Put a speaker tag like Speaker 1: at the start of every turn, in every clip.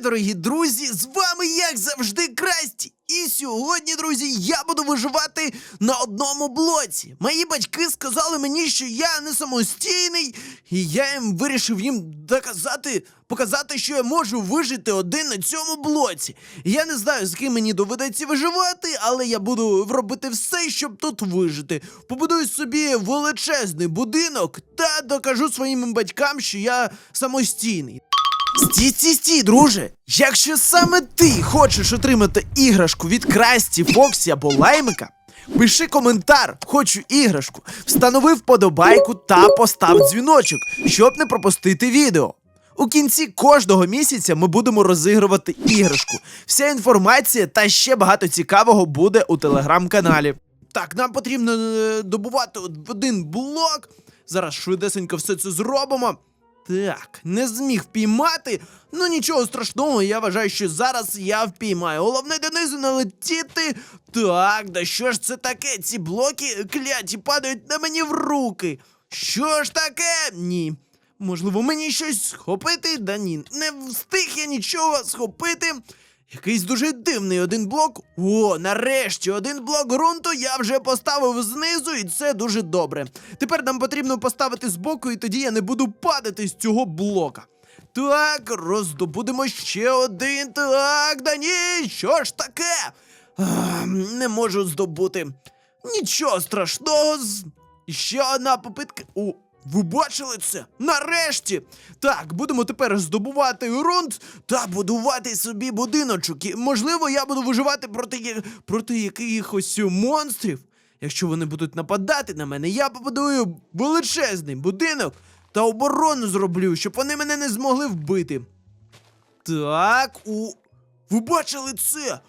Speaker 1: дорогі друзі! З вами, як завжди, Красті. І сьогодні, друзі, я буду виживати на одному блоці. Мої батьки сказали мені, що я не самостійний, і я їм вирішив їм доказати, показати, що я можу вижити один на цьому блоці. Я не знаю, з ким мені доведеться виживати, але я буду робити все, щоб тут вижити. Побудую собі величезний будинок та докажу своїм батькам, що я самостійний. Стій, стій, стій, друже! Якщо саме ти хочеш отримати іграшку від Красті, Фоксі або Лаймика, пиши коментар, хочу іграшку, встанови вподобайку та постав дзвіночок, щоб не пропустити відео. У кінці кожного місяця ми будемо розігрувати іграшку. Вся інформація та ще багато цікавого буде у телеграм-каналі. Так, нам потрібно е, добувати один блок. Зараз швидесенько все це зробимо. Так, не зміг впіймати. Ну нічого страшного, я вважаю, що зараз я впіймаю. Головне донизу налетіти. Так, да що ж це таке? Ці блоки кляті падають на мені в руки. Що ж таке? Ні. Можливо, мені щось схопити? Да ні, не встиг я нічого схопити. Якийсь дуже дивний один блок. О, нарешті, один блок ґрунту я вже поставив знизу, і це дуже добре. Тепер нам потрібно поставити збоку, і тоді я не буду падати з цього блока. Так, роздобудемо ще один. Так, да ні, що ж таке? А, не можу здобути. Нічого страшного. Ще одна попитка. Ви бачили це? Нарешті! Так, будемо тепер здобувати ґрунт та будувати собі будиночок. І, можливо, я буду виживати проти, проти якихось монстрів. Якщо вони будуть нападати на мене, я побудую величезний будинок та оборону зроблю, щоб вони мене не змогли вбити. Так, у. Ви бачили це?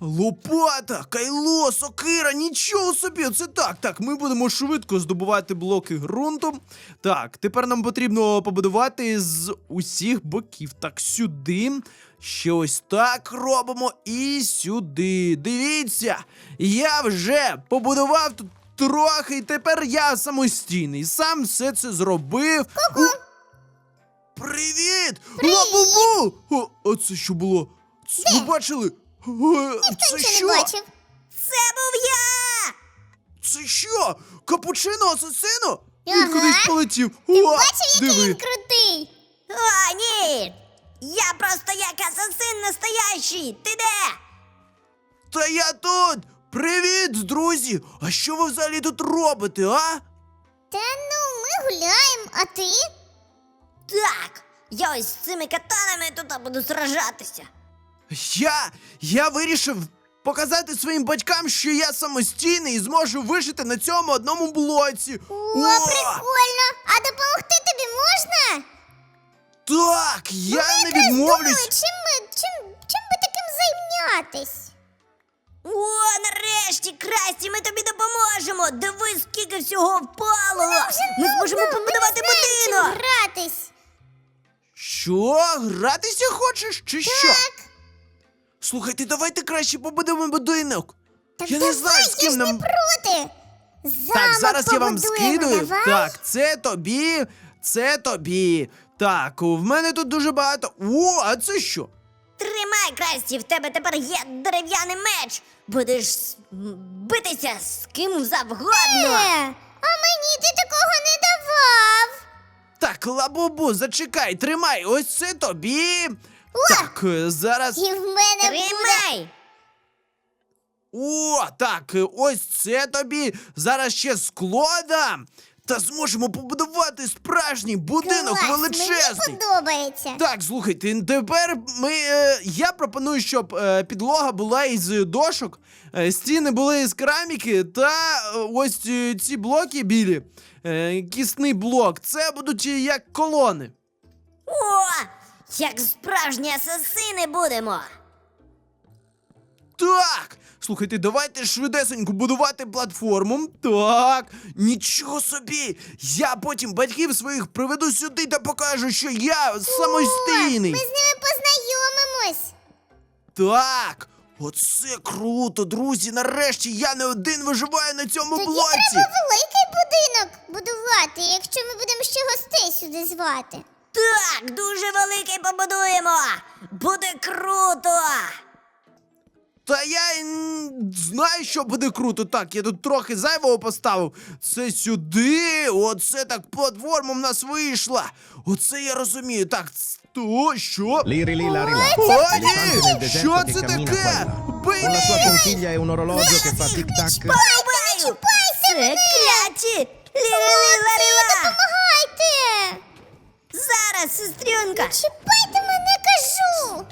Speaker 1: Лопата, кайло, сокира, нічого собі, це так. Так, ми будемо швидко здобувати блоки ґрунту. Так, тепер нам потрібно побудувати з усіх боків. Так, сюди. Ще ось так робимо і сюди. Дивіться, я вже побудував тут трохи, і тепер я самостійний. Сам все це зробив. У... Привіт! Лабубу! О, це що було? Це, ви бачили? Е, Це
Speaker 2: Нічого
Speaker 1: що?
Speaker 2: не бачив.
Speaker 3: Це був я!
Speaker 1: Це що? Капучино асасино? Він
Speaker 2: Ага.
Speaker 1: кудись полетів. О,
Speaker 2: Бачив, який
Speaker 1: диви.
Speaker 2: він крутий.
Speaker 3: О, ні! Я просто як асасин настоящий! Ти де?
Speaker 1: Та я тут! Привіт, друзі! А що ви взагалі тут робите, а?
Speaker 2: Та ну, ми гуляємо, а ти?
Speaker 3: Так, я ось з цими катанами тут буду сражатися.
Speaker 1: Я. Я вирішив показати своїм батькам, що я самостійний і зможу вижити на цьому одному блоці.
Speaker 2: О, прикольно. А допомогти тобі можна?
Speaker 1: Так, я не
Speaker 2: Якраз думаю, чим, ми, чим, чим би таким зайнятись?
Speaker 3: О, нарешті, Красті, ми тобі допоможемо! Дивись, скільки всього впало! Ми зможемо
Speaker 2: Ну,
Speaker 3: побудувати
Speaker 2: ми не знаємо, чим
Speaker 3: будинок!
Speaker 2: гратись.
Speaker 1: Що? Гратися хочеш, чи що?
Speaker 2: Так.
Speaker 1: Слухайте, давайте краще побудемо будинок.
Speaker 2: Так
Speaker 1: Я не знаю, з
Speaker 2: я
Speaker 1: ким
Speaker 2: ж
Speaker 1: нам.
Speaker 2: не проти. Замок
Speaker 1: Так, зараз я вам
Speaker 2: побудуємо,
Speaker 1: скидую.
Speaker 2: давай.
Speaker 1: Так, це тобі, це тобі. Так, в мене тут дуже багато. О, а це що?
Speaker 3: Тримай, Красті, в тебе тепер є дерев'яний меч! Будеш с- м, битися з ким завгодно!
Speaker 2: Е, а мені ти такого не давав.
Speaker 1: Так, лабубу, зачекай, тримай, ось це тобі. Так, е, зараз.
Speaker 2: І в мене буде.
Speaker 3: Тримай!
Speaker 1: О, так, е, ось це тобі. Зараз ще скло дам. Та зможемо побудувати справжній будинок
Speaker 2: Клас,
Speaker 1: величезний.
Speaker 2: Мені подобається.
Speaker 1: Так, слухайте, тепер ми. Е, я пропоную, щоб е, підлога була із дошок, е, стіни були з кераміки, та е, ось е, ці блоки білі. Е, кісний блок. Це будуть е, як колони.
Speaker 3: О! Як справжні асасини будемо!
Speaker 1: Так! Слухайте, давайте швидесенько будувати платформу. Так, нічого собі. Я потім батьків своїх приведу сюди та покажу, що я самостійний.
Speaker 2: Ми з ними познайомимось.
Speaker 1: Так, оце круто, друзі. Нарешті я не один виживаю на цьому
Speaker 2: Тоді
Speaker 1: блоці.
Speaker 2: треба великий будинок будувати, якщо ми будемо ще гостей сюди звати.
Speaker 3: Так, дуже великий побудуємо. Буде круто.
Speaker 1: Та я й знаю, що буде круто. Так, я тут трохи зайвого поставив. Це сюди. Оце так платформа в нас вийшла. Оце я розумію. Так, то що?
Speaker 4: Rilà.
Speaker 1: О, ні! Що це таке?
Speaker 4: la sua
Speaker 1: їх!
Speaker 4: conchiglia un orologio che fa tic-tac.
Speaker 3: Порубаю. Це кляті. Лірили ларила.
Speaker 2: Допомагайте!
Speaker 3: Зараз, сестрюнка.
Speaker 2: Чіпайте мене, кажу!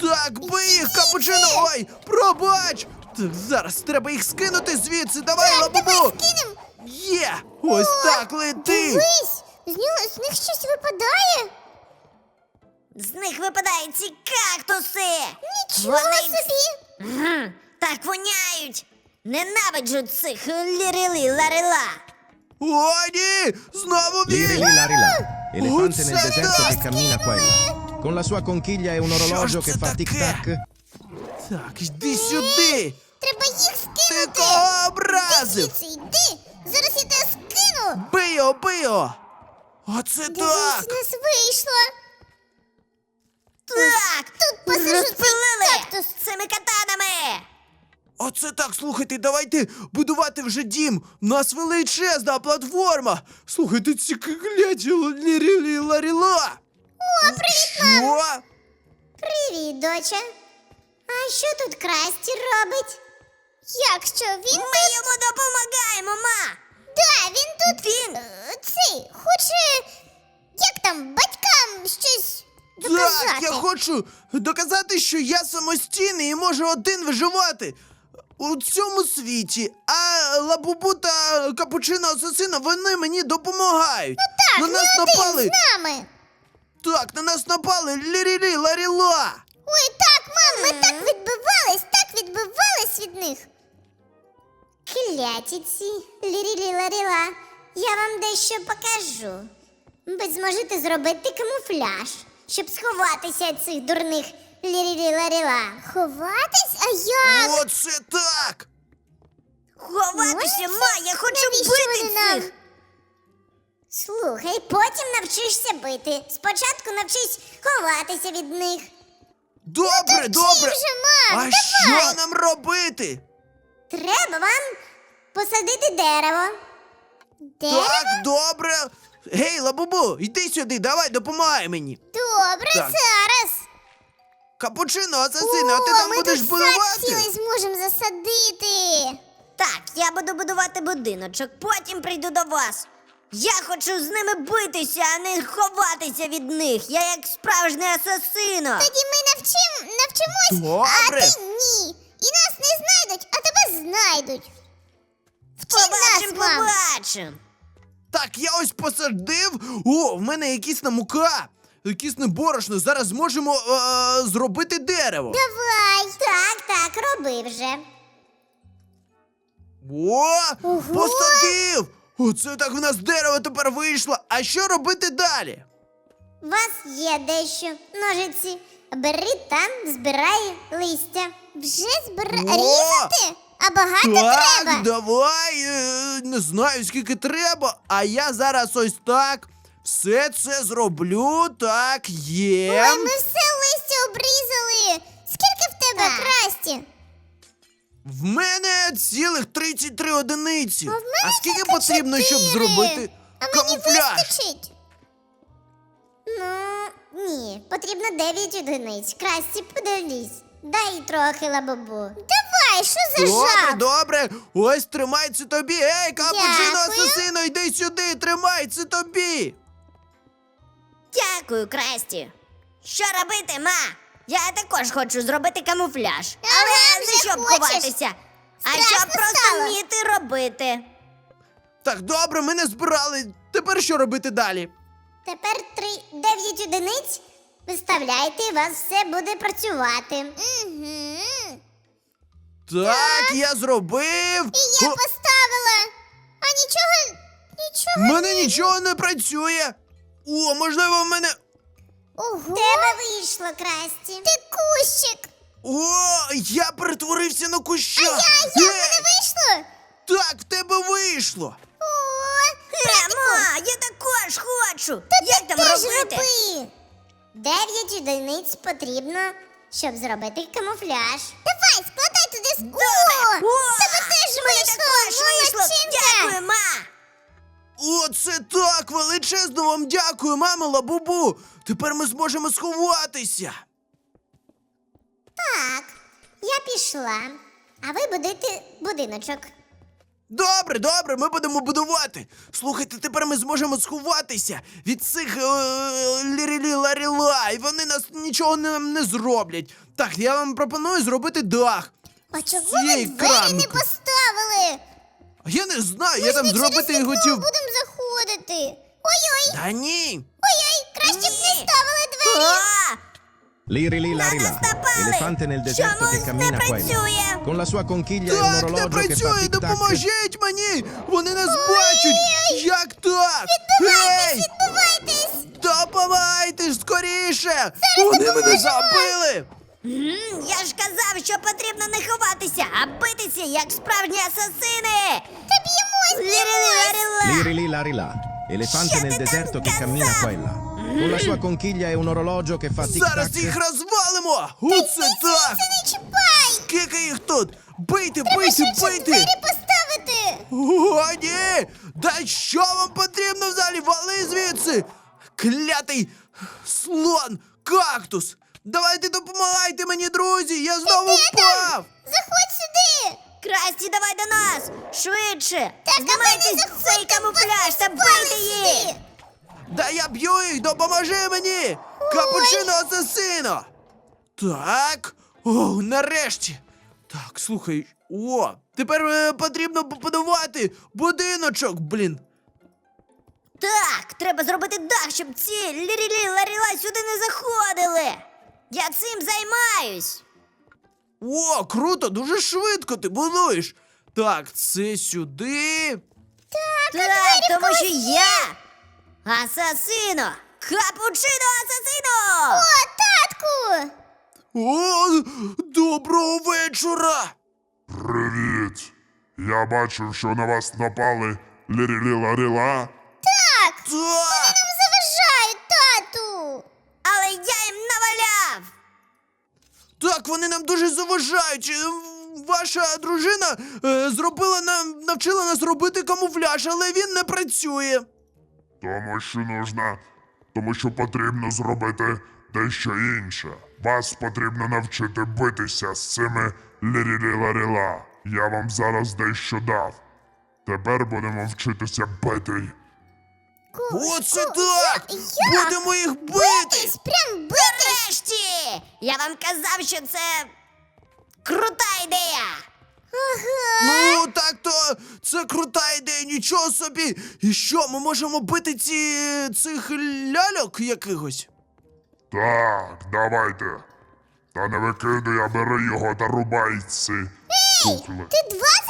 Speaker 1: Так, бий їх, капучино! Ой, пробач! Так, зараз треба їх скинути звідси. Давай, лабубу!
Speaker 2: Кинем!
Speaker 1: Є! Ось так лети!
Speaker 2: Дивись! З, нього, з них щось випадає?
Speaker 3: З них випадають ці кактуси.
Speaker 2: Нічого
Speaker 3: Вони
Speaker 2: собі!
Speaker 3: Гм, так воняють. Ненавиджу цих лірили ларила.
Speaker 1: О, ні! Знову він!
Speaker 4: rilà. Elefante nel deserto che cammina qua e là. Con la sua conchiglia e un orologio che fa tic-tac.
Speaker 1: Так, йди сюди!
Speaker 2: Треба їх
Speaker 1: Ти
Speaker 2: скинути!
Speaker 1: кого образив?
Speaker 2: Звідси йди! Зараз я тебе скину!
Speaker 1: Бий його, бий його! Оце
Speaker 2: Дивись,
Speaker 1: так!
Speaker 2: у нас вийшло!
Speaker 3: Так,
Speaker 2: Тут посажу цей кактус.
Speaker 3: цими катанами.
Speaker 1: Оце так, слухайте, давайте будувати вже дім. У нас величезна платформа. Слухайте, ці кляті ларіла. О, привіт, Що?
Speaker 2: Привіт, доча! А що тут Красті робить? Як що він?
Speaker 3: Ми йому допомагаємо, ма.
Speaker 2: Да, він тут.
Speaker 3: Він?
Speaker 2: Цей хоче. Як там, батькам щось доказати.
Speaker 1: Так, я хочу доказати, що я самостійний і можу один виживати у цьому світі. А лабубу та капучино асасина вони мені допомагають.
Speaker 2: Так,
Speaker 1: на
Speaker 2: не
Speaker 1: нас
Speaker 2: один
Speaker 1: напали.
Speaker 2: з нами.
Speaker 1: Так, на нас напали лірілі ларіла.
Speaker 2: Ой, так, мам, ми так відбивались, так відбивались від них. Кляті ці лірілі-ларіла, я вам дещо покажу. Ви зможете зробити камуфляж, щоб сховатися від цих дурних лірілі-ларіла. Ховатись? А як?
Speaker 1: Оце так.
Speaker 3: Ховатися, ма, я хочу
Speaker 2: навіщо
Speaker 3: бити
Speaker 2: вони нам?
Speaker 3: цих.
Speaker 2: Слухай, потім навчишся бити. Спочатку навчись ховатися від них.
Speaker 1: Добре,
Speaker 2: Ну,
Speaker 1: добре.
Speaker 2: вже, мам,
Speaker 1: а
Speaker 2: давай.
Speaker 1: що нам робити?
Speaker 2: Треба вам посадити дерево. Дерево?
Speaker 1: Так, добре. Гей, лабубу, йди сюди, давай, допомагай мені.
Speaker 2: Добре,
Speaker 1: Так.
Speaker 2: зараз.
Speaker 1: Капучино, асасина, а ти там
Speaker 2: ми
Speaker 1: будеш
Speaker 2: тут сад цілий
Speaker 1: будувати?
Speaker 2: зможемо засадити.
Speaker 3: Так, я буду будувати будиночок, потім прийду до вас. Я хочу з ними битися, а не ховатися від них. Я як справжній асасино.
Speaker 2: Тоді ми навчим, навчимось, а
Speaker 1: Добре.
Speaker 2: ти ні. І нас не знайдуть, а тебе знайдуть. Вчи
Speaker 3: Побачим,
Speaker 2: мам.
Speaker 3: побачим.
Speaker 1: Так, я ось посадив. О, в мене якісна мука. Якісне борошно. Зараз зможемо е, зробити дерево.
Speaker 2: Давай. Так, так, роби вже.
Speaker 1: О,
Speaker 2: Ого.
Speaker 1: посадив! Оце так в нас дерево тепер вийшло. А що робити далі?
Speaker 2: У вас є дещо. Ножиці. Бери там, збирай листя. Вже збирай.
Speaker 1: О!
Speaker 2: Різати? А багато
Speaker 1: так,
Speaker 2: треба.
Speaker 1: давай. е, не знаю, скільки треба. А я зараз ось так все це зроблю. Так, є.
Speaker 2: Ой, ми все листя обрізали. Скільки в тебе красті?
Speaker 1: В мене цілих 33 одиниці.
Speaker 2: А в мене
Speaker 1: скільки
Speaker 2: тільки
Speaker 1: потрібно, щоб
Speaker 2: чотири.
Speaker 1: зробити
Speaker 2: А мені
Speaker 1: камуфляж?
Speaker 2: вистачить. Ну, ні, потрібно 9 одиниць. Красті, подивись. Дай трохи лабубу. Давай, що за
Speaker 1: Добре,
Speaker 2: жах?
Speaker 1: добре. Ось тримай це тобі. Ей, капучино
Speaker 2: Дякую.
Speaker 1: асасино, йди сюди, тримай це тобі.
Speaker 3: Дякую, Красті. Що робити, ма? Я також хочу зробити камуфляж. Але
Speaker 2: вже
Speaker 3: не щоб
Speaker 2: хочеш.
Speaker 3: ховатися, а
Speaker 2: Страшно
Speaker 3: щоб просто
Speaker 2: стало.
Speaker 3: вміти робити.
Speaker 1: Так, добре, мене збирали. Тепер що робити далі?
Speaker 2: Тепер 3, 9 одиниць. Виставляйте, і у вас все буде працювати. Угу.
Speaker 1: Так, я зробив.
Speaker 2: І я
Speaker 1: О,
Speaker 2: поставила. А нічого, нічого.
Speaker 1: мене нічого не працює. О, можливо, в мене.
Speaker 2: Ого. Тебе вийшло, Красті. Ти кущик.
Speaker 1: О, я перетворився на куща.
Speaker 2: Я, як
Speaker 1: Ей,
Speaker 2: мене вийшло?
Speaker 1: Так, в тебе вийшло.
Speaker 2: О,
Speaker 3: ма, я також ж хочу. Як там
Speaker 2: Теж
Speaker 3: робити?
Speaker 2: роби. Дев'ять одиниць потрібно, щоб зробити камуфляж. Давай, складай туди скло.
Speaker 3: О,
Speaker 2: Тебе теж
Speaker 3: мене
Speaker 2: вийшло,
Speaker 3: також вийшло.
Speaker 2: молодчинка.
Speaker 3: Дякую, ма.
Speaker 1: Оце так! Величезно вам дякую, мама Лабубу! Тепер ми зможемо сховатися.
Speaker 2: Так, я пішла, а ви будете будиночок.
Speaker 1: Добре, добре, ми будемо будувати. Слухайте, тепер ми зможемо сховатися від цих е, лірілі ларіла, і вони нас нічого не, не зроблять. Так, я вам пропоную зробити дах.
Speaker 2: А чого ви двері не поставили?
Speaker 1: А Я не знаю, я там зробити
Speaker 2: вікно
Speaker 1: хотів.
Speaker 2: будемо заходити. Ой-ой,
Speaker 1: Та ні.
Speaker 2: ой-ой, краще б не ставили двері.
Speaker 4: Liri lì la
Speaker 3: нас напали.
Speaker 4: elefante nel deserto che cammina
Speaker 3: працює.
Speaker 4: Con la sua conchiglia e un
Speaker 1: Так, не
Speaker 4: orologio che fa
Speaker 1: працює,
Speaker 4: tic-tac.
Speaker 1: допоможіть мені! Вони нас бачать! Як так? Гей!
Speaker 2: Відбувайтесь!
Speaker 1: Допомагайте ж скоріше! Вони мене забили!
Speaker 3: М, Я ж казав, що потрібно не ховатися, а битися, як справжні асасини.
Speaker 2: Та б'ємось, б'ємось!
Speaker 3: Лірі-лі-лі-лі.
Speaker 4: Liri lì la rilà, elefante nel deserto che cammina qua e là. Con la sua conchiglia e un orologio che fa
Speaker 1: Зараз їх
Speaker 4: tic-tac.
Speaker 1: розвалимо! Оце так!
Speaker 2: Не чіпай!
Speaker 1: Скільки їх тут? Бийте, бийте,
Speaker 2: швидше
Speaker 1: бийте!
Speaker 2: двері поставити!
Speaker 1: О, ні! Да що вам потрібно взагалі? Вали звідси! Клятий слон! Кактус! Давайте допомагайте мені, друзі! Я знову
Speaker 2: Де там?
Speaker 1: впав!
Speaker 2: Заходь сюди!
Speaker 3: Красті, давай до нас! Швидше!
Speaker 2: Так,
Speaker 3: Знімайте
Speaker 2: давай не
Speaker 3: цей
Speaker 2: заходьте,
Speaker 3: камуфляж та бийте їх!
Speaker 1: Да я б'ю їх, допоможи мені! Капучино асасино! Так. О, нарешті. Так, слухай. О, тепер е, потрібно побудувати будиночок, блін.
Speaker 3: Так, треба зробити дах, щоб ці лірілі ларіла сюди не заходили. Я цим займаюсь.
Speaker 1: О, круто, дуже швидко ти будуєш. Так, це сюди.
Speaker 3: Так, тому що я асасино! Капучино асасино!
Speaker 2: О, татку!
Speaker 1: О, доброго вечора.
Speaker 5: Привіт! Я бачив, що на вас напали лірілі-ларіла.
Speaker 2: Так!
Speaker 1: Так, вони нам дуже заважають. Е, Ваша дружина е, зробила нам, навчила нас робити камуфляж, але він не працює.
Speaker 5: Тому що нужно. Тому що потрібно зробити дещо інше. Вас потрібно навчити битися з цими лірілі-ларіла. Я вам зараз дещо дав. Тепер будемо вчитися бити.
Speaker 1: Оце так!
Speaker 2: як?
Speaker 1: Будемо їх бити!
Speaker 2: Битись, прям битись!
Speaker 3: Нарешті! Я вам казав, що це крута ідея!
Speaker 1: Ну, так то це крута ідея, нічого собі. І що, ми можемо бити ці цих ляльок якихось?
Speaker 5: Так, давайте. Та не викидуй, а бери його та рубай ці кукли.
Speaker 2: Ти два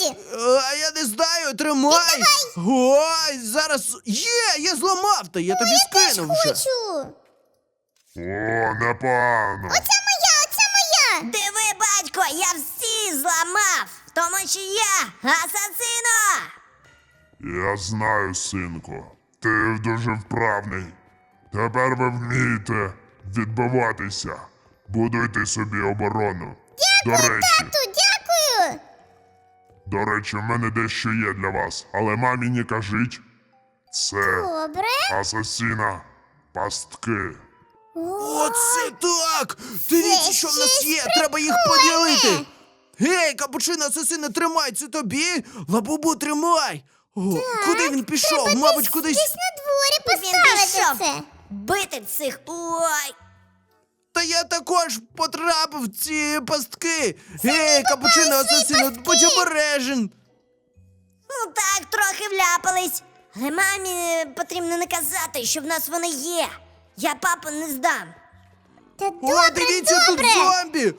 Speaker 2: Красті?
Speaker 1: Е, А я не знаю, тримай! Ой, зараз є, я зламав, та я тобі скинув вже.
Speaker 2: Хочу!
Speaker 5: О, непогано.
Speaker 2: Оця моя, оця моя!
Speaker 3: Диви, батько, я всі зламав, тому що я асасино!
Speaker 5: Я знаю, синку, ти дуже вправний. Тепер ви вмієте відбиватися. Будуйте собі оборону. До речі,
Speaker 2: Тату, дякую!
Speaker 5: До речі, в мене дещо є для вас, але мамі не кажіть. Це
Speaker 2: Добре.
Speaker 5: асасіна пастки.
Speaker 1: Оце так! Дивіться, що в нас є! Треба їх поділити! Гей, капучино асасине, тримай це тобі! Лабубу, тримай! О, куди він пішов?
Speaker 2: Треба
Speaker 1: Мабуть,
Speaker 2: десь,
Speaker 1: кудись.
Speaker 2: десь на дворі поставити це.
Speaker 3: бити цих. Ой!
Speaker 1: Та я також потрапив в ці пастки! Гей, капучино асасино, будь обережен!
Speaker 3: Ну так, трохи вляпались. Але мамі е, потрібно не казати, що в нас вони є. Я папу не здам.
Speaker 2: Та
Speaker 1: О,
Speaker 2: добре,
Speaker 1: дивіться,
Speaker 2: добре.
Speaker 1: тут зомбі!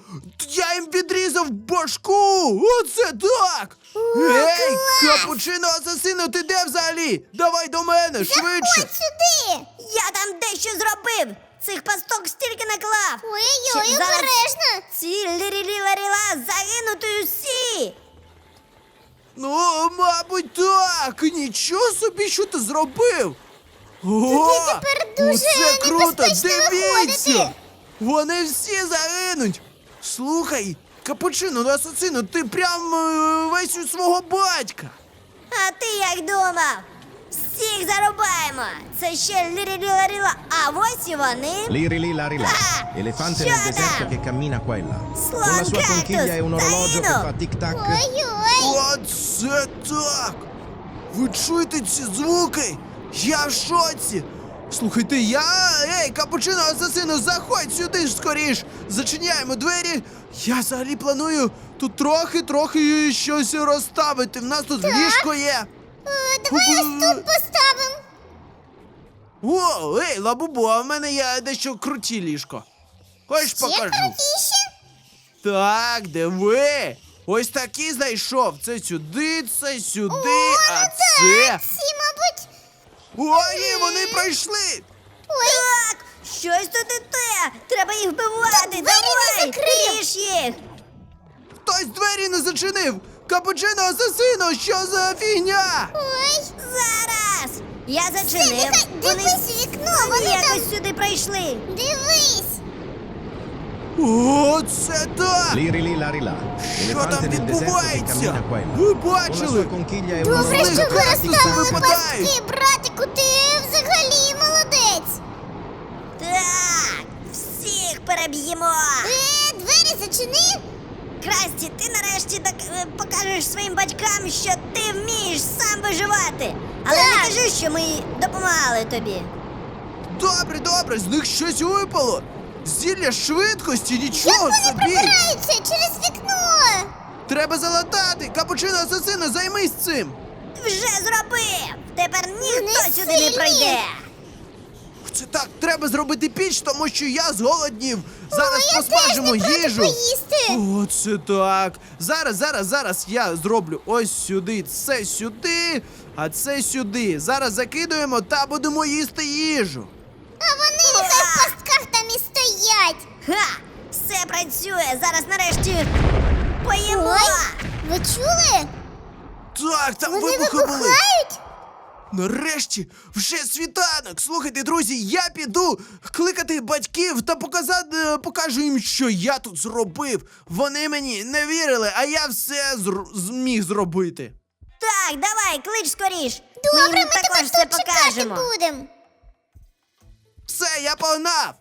Speaker 1: Я їм підрізав башку! Оце так! Гей, капучино асасино, ти де взагалі? Давай до мене, швидше!
Speaker 2: Ходь сюди!
Speaker 3: Я там дещо зробив. Цих пасток стільки наклав.
Speaker 2: Ой-ой,
Speaker 3: Щоб зараз
Speaker 2: обережно!
Speaker 3: Ці лірілі ларіла загинуть усі.
Speaker 1: Ну, мабуть, так. Нічого собі, що ти зробив. О,
Speaker 2: тепер дуже
Speaker 1: оце круто!
Speaker 2: небезпечно
Speaker 1: Дивіться!
Speaker 2: виходити.
Speaker 1: Вони всі загинуть. Слухай, капучино, асасино, ти прям е, весь у свого батька.
Speaker 3: А ти як думав? Всіх зарубаємо! Це ще лірі-лірі-ларіла, а ось і вони.
Speaker 4: Rilà.
Speaker 3: Ah,
Speaker 4: nel deserto che cammina quella. Con la sua conchiglia e un orologio che fa tic-tac.
Speaker 2: Ой-ой.
Speaker 1: Оце так! Ви чуєте ці звуки? Я в шоці! Слухайте, я. Ей, капучино асасино, заходь сюди ж скоріш! Зачиняємо двері. Я взагалі планую тут трохи-трохи щось розставити. В нас тут ліжко є.
Speaker 2: Е, Давай ось тут поставимо.
Speaker 1: О, ей, лабубу, а в мене є дещо круті ліжко. Хочеш
Speaker 2: Ще
Speaker 1: покажу?
Speaker 2: крутіше.
Speaker 1: Так, диви. Ось такі знайшов. Це сюди, це сюди, а це.
Speaker 2: Всі, мабуть.
Speaker 1: Ой, вони пройшли!
Speaker 3: Так, щось тут і те. Треба їх вбивати.
Speaker 2: двері не
Speaker 3: Давай,
Speaker 2: закрив.
Speaker 3: ріж їх.
Speaker 1: Хтось двері не зачинив! Капучино асасино, що за фігня?
Speaker 2: Ой.
Speaker 3: Зараз. Я зачинив.
Speaker 2: нехай, дивись у вікно, вони там.
Speaker 3: якось сюди прийшли.
Speaker 2: Дивись.
Speaker 1: О, це так! Що там відбувається? Ви бачили?
Speaker 2: Добре, що
Speaker 1: кактуси випадають.
Speaker 2: пастки, братику,
Speaker 3: нарешті так е, покажеш своїм батькам, що ти вмієш сам виживати. Але не кажи, що ми допомагали тобі.
Speaker 1: Добре, добре, з них щось випало. Зілля швидкості, нічого
Speaker 2: Вони
Speaker 1: собі!
Speaker 2: прибираються через вікно.
Speaker 1: Треба залатати! Капучино асасино, займись цим!
Speaker 3: Вже зробив! Тепер ніхто сюди не
Speaker 2: сильні.
Speaker 3: пройде.
Speaker 1: Це так, треба зробити піч, тому що я зголоднів. Зараз
Speaker 2: я
Speaker 1: посмажимо
Speaker 2: теж не
Speaker 1: їжу.
Speaker 2: поїсти.
Speaker 1: О, це так. Зараз, зараз, зараз я зроблю ось сюди, це сюди, а це сюди. Зараз закидуємо та будемо їсти їжу.
Speaker 2: А вони нехай в пастках там і стоять.
Speaker 3: Ха! Все працює! Зараз нарешті поїмо!
Speaker 2: Ой, ви чули?
Speaker 1: Так, там
Speaker 2: Вони
Speaker 1: вибухи були.
Speaker 2: вибухають.
Speaker 1: Нарешті вже світанок. Слухайте, друзі, я піду кликати батьків та показати, е, покажу їм, що я тут зробив. Вони мені не вірили, а я все зр- зміг зробити.
Speaker 3: Так, давай, клич скоріш!
Speaker 2: Добре,
Speaker 3: ми
Speaker 2: ми
Speaker 3: також
Speaker 2: тебе
Speaker 3: все
Speaker 2: тут чекати
Speaker 3: покажемо.
Speaker 2: будемо.
Speaker 1: Все, я погнав.